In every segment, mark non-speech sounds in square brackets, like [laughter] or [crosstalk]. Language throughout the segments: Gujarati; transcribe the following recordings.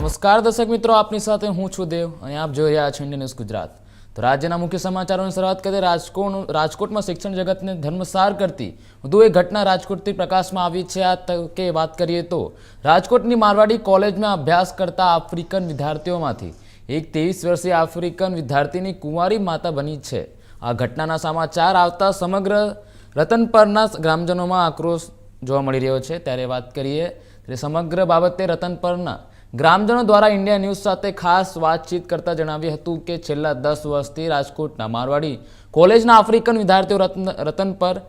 નમસ્કાર દર્શક મિત્રો, આપની સાથે હું છું દેવ અને આપ જોઈ રહ્યા છો ઇન્ડિયન ન્યૂઝ ગુજરાત. તો રાજ્યના મુખ્ય સમાચારોની શરૂઆત કરીએ. રાજકોટ રાજકોટમાં શિક્ષણ જગતને ધર્મસાર કરતી વધુ એક ઘટના રાજકોટથી પ્રકાશમાં આવી છે. આ તકે વાત કરીએ તો, રાજકોટની મારવાડી કોલેજમાં અભ્યાસ કરતા આફ્રિકન વિદ્યાર્થીઓમાંથી એક ત્રેવીસ વર્ષીય આફ્રિકન વિદ્યાર્થીની કુંવારી માતા બની છે. આ ઘટનાના સમાચાર આવતા સમગ્ર રતનપરના ગ્રામજનોમાં આક્રોશ જોવા મળી રહ્યો છે. ત્યારે વાત કરીએ, ત્યારે સમગ્ર બાબતે રતનપરના ગ્રામજનો દ્વારા ઇન્ડિયા ન્યૂઝ સાથે ખાસ વાતચીત કરતા જણાવ્યું હતું કે છેલ્લા દસ વર્ષથી રાજકોટના મારવાડી કોલેજના આફ્રિકન વિદ્યાર્થીઓ રત્ન પર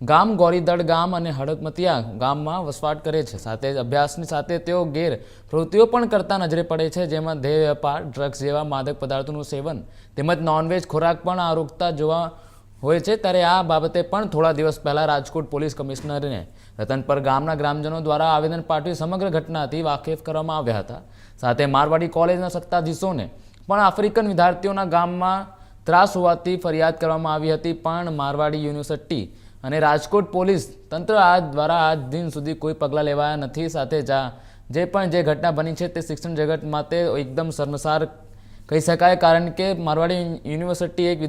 ગામ ગોરીદળ ગામ અને હડકમતિયા ગામમાં વસવાટ કરે છે. સાથે જ અભ્યાસની સાથે તેઓ ગેર પણ કરતા નજરે પડે છે, જેમાં દેહ વેપાર, ડ્રગ્સ જેવા માદક પદાર્થોનું સેવન તેમજ નોનવેજ ખોરાક પણ આરોગતા જોવા હોય છે, ત્યારે આ બાબતે પણ થોડા દિવસ પહેલા રાજકોટ પોલીસ કમિશનરને રતનપર ગામના ગ્રામજનો દ્વારા આવેદન પાઠવી સમગ્ર ઘટનાથી વાકેફ કરવામાં આવ્યા હતા. સાથે મારવાડી કોલેજના સત્તાધીશોને પણ આફ્રિકન વિદ્યાર્થીઓના ગામમાં ત્રાસ હોવાથી ફરિયાદ કરવામાં આવી હતી, પણ મારવાડી યુનિવર્સિટી અને રાજકોટ પોલીસ તંત્ર આ દ્વારા આજ દિન સુધી કોઈ પગલાં લેવાયા નથી. સાથે જા જે પણ જે ઘટના બની છે, તે શિક્ષણ જગત માટે એકદમ શર્મસાર કહી શકાય, કારણ કે મારવાડી યુનિવર્સિટી એક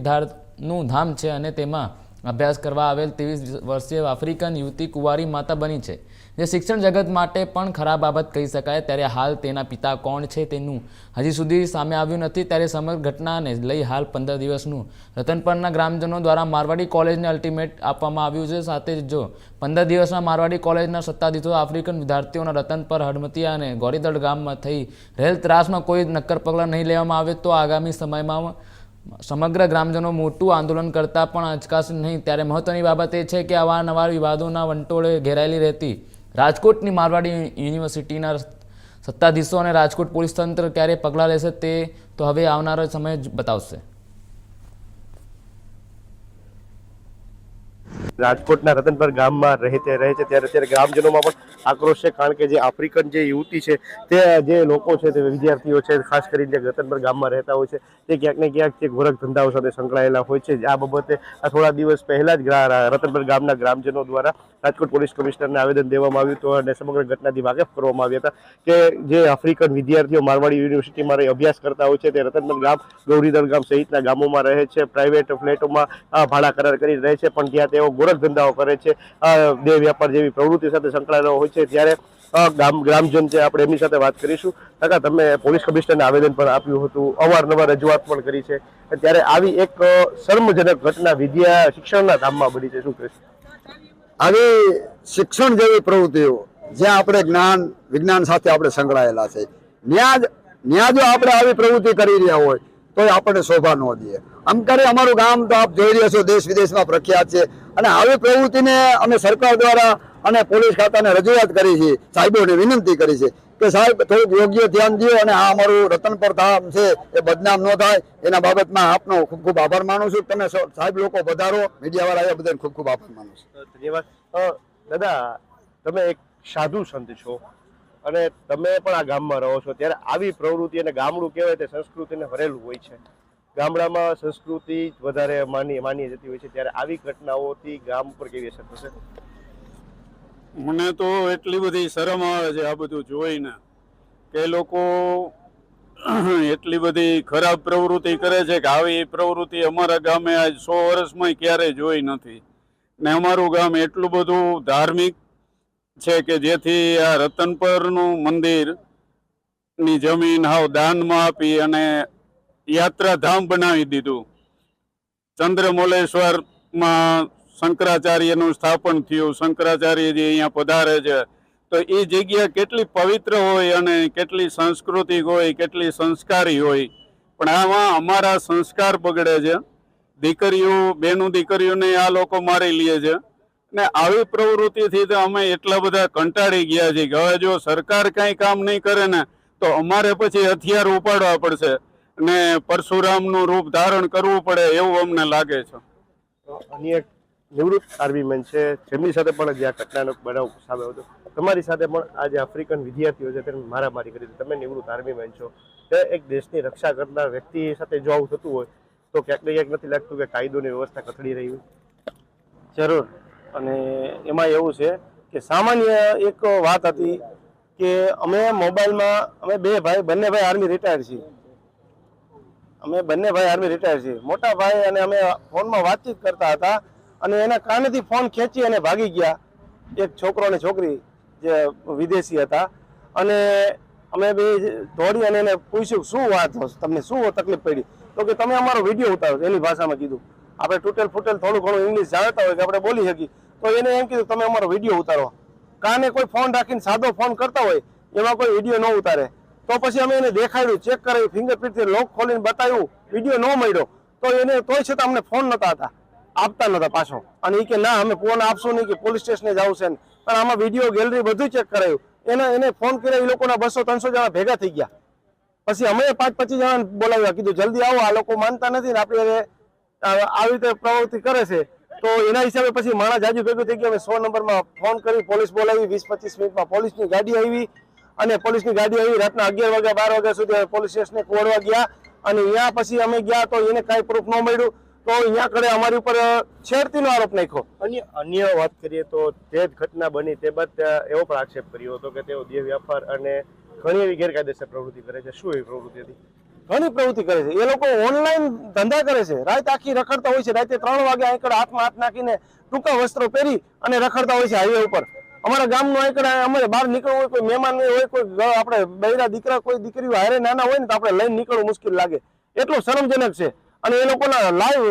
વિદ્યાર્થનું ધામ છે અને તેમાં અભ્યાસ કરવા આવેલ ત્રેવીસ વર્ષીય આફ્રિકન યુવતી કુંવારી માતા બની છે. જે શિક્ષણ જગત માટે પણ ખરાબ બાબત કહી શકાય, ત્યારે હાલ તેના પિતા કોણ છે તેનું હજી સુધી સામે આવ્યું નથી, ત્યારે સમગ્ર ઘટનાને લઈ હાલ પંદર દિવસનું રતનપરના ગ્રામજનો દ્વારા મારવાડી કોલેજને અલ્ટિમેટ આપવામાં આવ્યું છે. સાથે જ જો પંદર દિવસમાં મારવાડી કોલેજના સત્તાધીશો આફ્રિકન વિદ્યાર્થીઓના રતનપર હડમતિયા અને ગોરીદળ ગામમાં થઈ રહેલ ત્રાસમાં કોઈ નક્કર પગલાં નહીં લેવામાં આવે, તો આગામી સમયમાં સમગ્ર ગ્રામજનો મોટું આંદોલન કરતા પણ અચકાશે નહીં. ત્યારે મહત્વની બાબત એ છે કે અવારનવાર વિવાદોના વંટોળે ઘેરાયેલી રહેતી રાજકોટની મારવાડી યુનિવર્સિટીના સત્તાધીશો અને રાજકોટ પોલીસ તંત્ર ક્યારે પગલાં લેશે તે તો હવે આવનારો સમય જ બતાવશે. રાજકોટના રતનપર ગામમાં રહે રહે છે ત્યારે અત્યારે ગ્રામજનોમાં પણ આક્રોશ છે, કારણ કે જે આફ્રિકન જે યુવતી છે, તે જે લોકો છે, તે વિદ્યાર્થીઓ છે, ખાસ કરીને જે રતનપર ગામમાં રહેતા હોય છે, તે ક્યાંક ને ક્યાંક જે ગોરખ ધંધાઓ સાથે સંકળાયેલા હોય છે. આ બાબતે આ થોડા દિવસ પહેલા જ રતનપર ગામના ગ્રામજનો દ્વારા રાજકોટ પોલીસ કમિશનરને આવેદન દેવામાં આવ્યું હતું અને સમગ્ર ઘટનાથી વાકેફ કરવામાં આવ્યા હતા કે જે આફ્રિકન વિદ્યાર્થીઓ મારવાડી યુનિવર્સિટીમાં રહી, અભ્યાસ કરતા હોય છે, તે રતનપર ગામ, ગૌરીધર ગામ સહિતના ગામોમાં રહે છે, પ્રાઇવેટ ફ્લેટોમાં ભાડા કરાર કરી રહે છે, પણ ત્યાં તેઓ ગોરખ ધંધાઓ કરે છે દેહ વ્યાપાર જેવી પ્રવૃત્તિ સાથે સંકળાયેલો હોય છે. ત્યારે ગામ, ગ્રામજન છે, આપણે એમની સાથે વાત કરીશું. કાકા, તમે પોલીસ કમિશનરને આવેદન પણ આપ્યું હતું. અવારનવાર રજૂઆત પણ કરી છે. ત્યારે આવી એક શર્મજનક ઘટના વિદ્યા શિક્ષણના ધામમાં બની છે. શું કહેશો આવી શિક્ષણ જેવી પ્રવૃત્તિઓ, જ્યાં આપણે જ્ઞાન, વિજ્ઞાન સાથે આપણે સંકળાયેલા છે. ત્યાં ત્યાં જો આપણે આવી પ્રવૃત્તિ કરી રહ્યા હોય તો આપણને શોભા ન દે. આમ કરે અમારું ગામ તો આપ જોઈ રહ્યા છો, દેશ વિદેશમાં પ્રખ્યાત છે. અને આવી પ્રવૃત્તિને અમે સરકાર દ્વારા અને પોલીસ ખાતાને રજૂઆત કરી છે, સાહેબોને વિનંતી કરી છે કે સાહેબ, થોડુંક યોગ્ય ધ્યાન દો અને આ અમારું રતનપર ધામ છે, એ બદનામ ન થાય. એના બાબતમાં આપનો ખૂબ ખૂબ આભાર માનું છું. તમે સાહેબ લોકો વધારો. મીડિયાવાળા એ બધાને ખૂબ ખૂબ આભાર માનું છું. ધન્યવાદ. દાદા, તમે એક સાધુ સંત છો અને તમે પણ આ ગામમાં રહો છો. ત્યારે આવી પ્રવૃત્તિ અને ગામડું કહેવાય તે સંસ્કૃતિને ભરેલું હોય છે. ગામડામાં સંસ્કૃતિ વધારે માની માની જતી હોય છે. ત્યારે આવી ઘટનાઓથી ગામ ઉપર કેવી અસર થશે? મને તો એટલી બધી શરમ આવે છે આ બધું જોઈને કે લોકો [clears throat] એટલી બધી ખરાબ પ્રવૃત્તિ કરે છે કે આવી પ્રવૃત્તિ અમારા ગામે આજ સો વર્ષમાં ક્યારેય જોઈ નથી. ને અમારું ગામ એટલું બધું ધાર્મિક છે કે જેથી આ રતનપરનું મંદિરની જમીન હાવ દાનમાં આપી અને યાત્રાધામ બનાવી દીધું. ચંદ્રમોલેશ્વરમાં શંકરાચાર્યનું સ્થાપન થયું. શંકરાચાર્યજી અહીંયા પધારે છે. તો એ જગ્યા કેટલી પવિત્ર હોય અને કેટલી સાંસ્કૃતિક હોય, કેટલી સંસ્કારી હોય. પણ આમાં અમારા સંસ્કાર બગડે છે. દીકરીઓ, બેનું દીકરીઓને આ લોકો મારી લે છે. ને આવી પ્રવૃત્તિથી તો અમે એટલા બધા કંટાળી ગયા છીએ કે હવે જો સરકાર કાંઈ કામ નહીં કરે ને, તો અમારે પછી હથિયાર ઉપાડવા પડશે. ને પરશુરામનું રૂપ ધારણ કરવું પડે એવું અમને લાગે છે. અન્ય નિવૃત્ત આર્મીમેન છે. જેમની સાથે પણ જે આ ઘટનાનો બનાવ સામે હતો. તમારી સાથે પણ આ જે આફ્રિકન વિદ્યાર્થીઓ છે તેને મારામારી કરી તમે નિવૃત્ત આર્મીમેન છો. તે એક દેશની રક્ષા કરનાર વ્યક્તિ સાથે જો આવું થતું હોય, તો ક્યાંક ને ક્યાંક નથી લાગતું કે કાયદોની વ્યવસ્થા કથળી રહી હોય. જરૂર. અને એમાં એવું છે કે સામાન્ય એક વાત હતી કે અમે મોબાઈલમાં, અમે બે ભાઈ, બંને ભાઈ આર્મી રિટાયર છીએ. અમે બંને ભાઈ આર્મી રિટાયર છીએ. મોટા ભાઈ અને અમે ફોનમાં વાતચીત કરતા હતા અને એના કારણેથી ફોન ખેંચી અને ભાગી ગયા એક છોકરો અને છોકરી જે વિદેશી હતા. અને અમે બે દોડી અને એને પૂછ્યું, શું વાત? તમને શું તકલીફ પડી? તો કે, તમે અમારો વીડિયો ઉતારો એની ભાષામાં કીધું. આપણે તૂટેલ ફૂટેલ થોડું ઘણું ઇંગ્લિશ જાણતા હોય કે આપણે બોલી શકીએ. તો એને એમ કીધું, તમે અમારો વીડિયો ઉતારો. કાને કોઈ ફોન રાખીને સાદો ફોન કરતા હોય, એમાં કોઈ વીડિયો ન ઉતારે. તો પછી અમે એને દેખાડ્યું, ચેક કરાવ્યું ફિંગરપ્રિન્ટથી લોક ખોલીને બતાવ્યું, વીડિયો ન મળ્યો. તો એને, તોય છતાં અમને ફોન નતા હતા. આપતા નતા પાછો. અને એ કે ના, અમે ફોન આપશું નહીં કે પોલીસ સ્ટેશને જવું છે. પણ આમાં વીડિયો ગેલેરી બધું ચેક કરાયું. એને એને ફોન કર્યો એ લોકોના બસો ત્રણસો જણા ભેગા થઈ ગયા. પછી અમે પાંચ પચીસ જણા બોલાવ્યા. કીધું, જલ્દી આવો, આ લોકો માનતા નથી ને આપણે આવી રીતે પ્રવૃત્તિ કરે છે. તો એના હિસાબે પછી માણસ જાજુ ભેગું થઈ ગયું. અમે સો નંબરમાં ફોન કરી, પોલીસ બોલાવી, વીસ પચીસ મિનિટમાં પોલીસની ગાડી આવી. અને પોલીસની ગાડી આવી રાતના અગિયાર વાગ્યા, બાર વાગ્યા સુધી પોલીસ સ્ટેશને કોડવા ગયા. અને ત્યાં પછી અમે ગયા તો એને કાંઈ પ્રૂફ ન મળ્યું. તો અહીંયા કડે અમારી ઉપર છેડતીનો આરોપ નાખ્યો. અન્ય અન્ય વાત કરીએ તો તે જ ઘટના બની તે બાદ એવો પણ આક્ષેપ કર્યો હતો કે તેઓ દેહ વ્યાપાર અને ઘણી એવી ગેરકાયદેસર પ્રવૃત્તિ કરે છે. શું એવી પ્રવૃત્તિ હતી ઘણી પ્રવૃત્તિ કરે છે. એ લોકો ઓનલાઈન ધંધા કરે છે. રાત આખી રખડતા હોય છે. રાતે ત્રણ વાગે આંકડ હાથમાં હાથ નાખીને ટૂંકા વસ્ત્રો પહેરી અને રખડતા હોય છે હાઈવે ઉપર. અમારા ગામનો આંકડા અમારે બહાર નીકળવું હોય કોઈ મહેમાન હોય કોઈ આપણે બૈરા દીકરા કોઈ દીકરીઓ હારે નાના હોય ને તો આપણે લઈને નીકળવું મુશ્કેલ લાગે. એટલું શરમજનક છે. અને એ લોકોના લાઈવ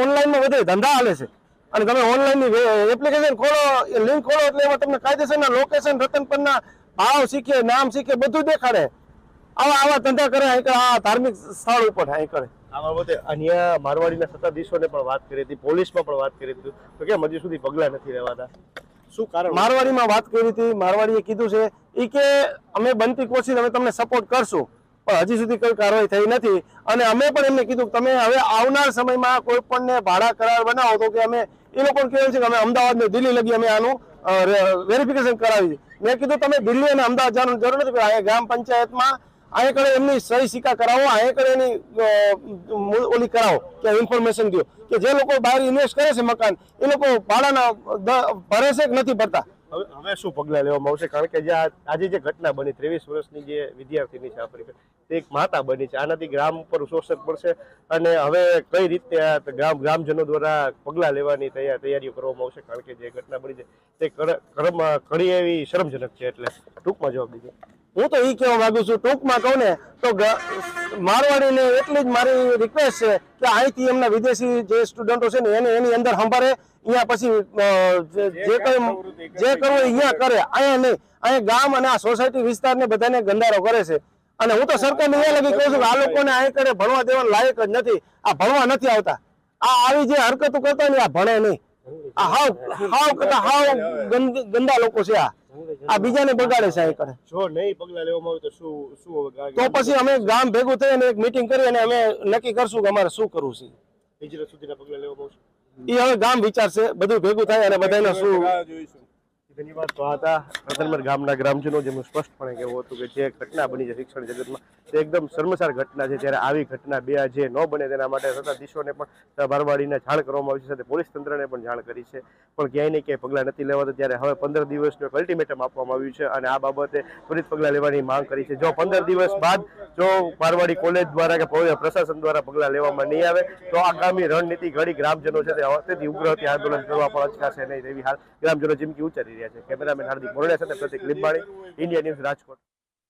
ઓનલાઈનમાં વધારે ધંધા હાલે છે. અને તમે ઓનલાઈનની એપ્લિકેશન ખોલો લિંક ખોલો એટલે એમાં તમને કાયદેસરના લોકેશન રતન પરના ભાવ શીખે નામ શીખે બધું દેખાડે. આવા આવા ધંધા કરે આ ધાર્મિક સ્થળ ઉપર અહીં કરે. આ બાબતે અન્ય મારવાડીના સત્તાધીશોને પણ વાત કરી હતી પોલીસમાં પણ વાત કરી હતી. તો કેમ હજી સુધી પગલાં નથી લેવાતા શું કારણ? મારવાડીમાં વાત કરી હતી મારવાડીએ કીધું છે એ કે અમે બનતી કોશિશ અમે તમને સપોર્ટ કરશું. પણ હજી સુધી કોઈ કાર્યવાહી થઈ નથી. અને અમે પણ એમને કીધું તમે હવે આવનાર સમયમાં કોઈ પણને ભાડા કરાર બનાવો તો કે અમે એ લોકો કહેવું છે કે અમે અમદાવાદ ને દિલ્હી લગી અમે આનું વેરિફિકેશન કરાવી મેં કીધું તમે દિલ્હી અને અમદાવાદ જવાનું જરૂર નથી અહીંયા ગ્રામ પંચાયતમાં અહીંયા કડે એમની સહી સિક્કા કરાવો, અહીંયા કડે એની ઓલી કરાવો, કે ઇન્ફોર્મેશન દો કે જે લોકો બહાર ઇન્વેસ્ટ કરે છે મકાન, એ લોકો ભાડાના ભરે છે કે નથી ભરતા. હવે શું પગલાં લેવામાં આવશે? કારણ કે જે આજે જે ઘટના બની, ત્રેવીસ વર્ષની જે વિદ્યાર્થીની છે આફ્રિકન તે એક માતા બની છે. આનાથી ગ્રામ ઉપર શોષણ પડશે અને હવે કઈ રીતે ગ્રામ ગ્રામજનો દ્વારા પગલાં લેવાની તૈયારીઓ કરવામાં આવશે? કારણ કે જે ઘટના બની છે તે કર- કર્મ- ઘણી એવી શરમજનક છે એટલે ટૂંકમાં જવાબ દીધો હું તો એ કહેવા માંગુ છું ટૂંકમાં કહું ને તો મારવાડીને એટલી જ મારી રિક્વેસ્ટ છે કે અહીંથી એમના વિદેશી જે સ્ટુડન્ટો છે ને એને એની અંદર સંભાળે અહીંયા પછી જે જે કઈ જે કરવું અહીંયા કરે. અહીંયા નહીં અહીંયા ગામ અને આ સોસાયટી વિસ્તારને બધાને ગંદારો કરે છે. અને હું તો સરકારને એ લગી કહું છું કે આ લોકોને કરે ભણવા દેવા લાયક જ નથી. આ ભણવા નથી આવતા. આ આવી જે હરકતો કરતા ને આ ભણે નહીં. આ હાવ હાવ કરતા હાવ ગંદા લોકો છે આ. આ બીજાને બગાડે છે આ કરે જો નહીં પગલા લેવામાં આવે તો શું શું હવે તો પછી અમે ગામ ભેગું થઈ અને એક મીટિંગ કરી અને અમે નક્કી કરશું કે અમારે શું કરવું છે. હિજરત સુધીના પગલા લેવામાં આવશે? એ હવે ગામ વિચારશે બધું ભેગું થાય અને બધાને શું રાહ વાર તો હતા. રતનપર ગામના ગ્રામજનો જેમનું સ્પષ્ટપણે કહેવું હતું કે જે ઘટના બની છે શિક્ષણ જગતમાં, તે એકદમ શર્મસાર ઘટના છે. જ્યારે આવી ઘટના બે જે ન બને તેના માટે સત્તાધીશોને પણ બારવાડીને જાણ કરવામાં આવી છે. સાથે પોલીસ તંત્રને પણ જાણ કરી છે. પણ ક્યાંય ને ક્યાંય પગલાં નથી લેવાતા. ત્યારે હવે પંદર દિવસનું અલ્ટિમેટમ આપવામાં આવ્યું છે. અને આ બાબતે ત્વરિત પગલાં લેવાની માંગ કરી છે. જો પંદર દિવસ બાદ જો મારવાડી કોલેજ દ્વારા કે પ્રશાસન દ્વારા પગલાં લેવામાં નહીં આવે, તો આગામી રણનીતિ ઘડી ગ્રામજનો છે તે અવસ્થિતિ ઉગ્ર હતી આંદોલન કરવા પણ અચકાશે નહીં તેવી હાલ ગ્રામજનો જિંદગી ઉચ્ચારી રહ્યા છે. કેમેરામેન હાર્દિક મોરડિયા સાથે પ્રતિક લીંબાણી, ઇન્ડિયા ન્યૂઝ રાજકોટ.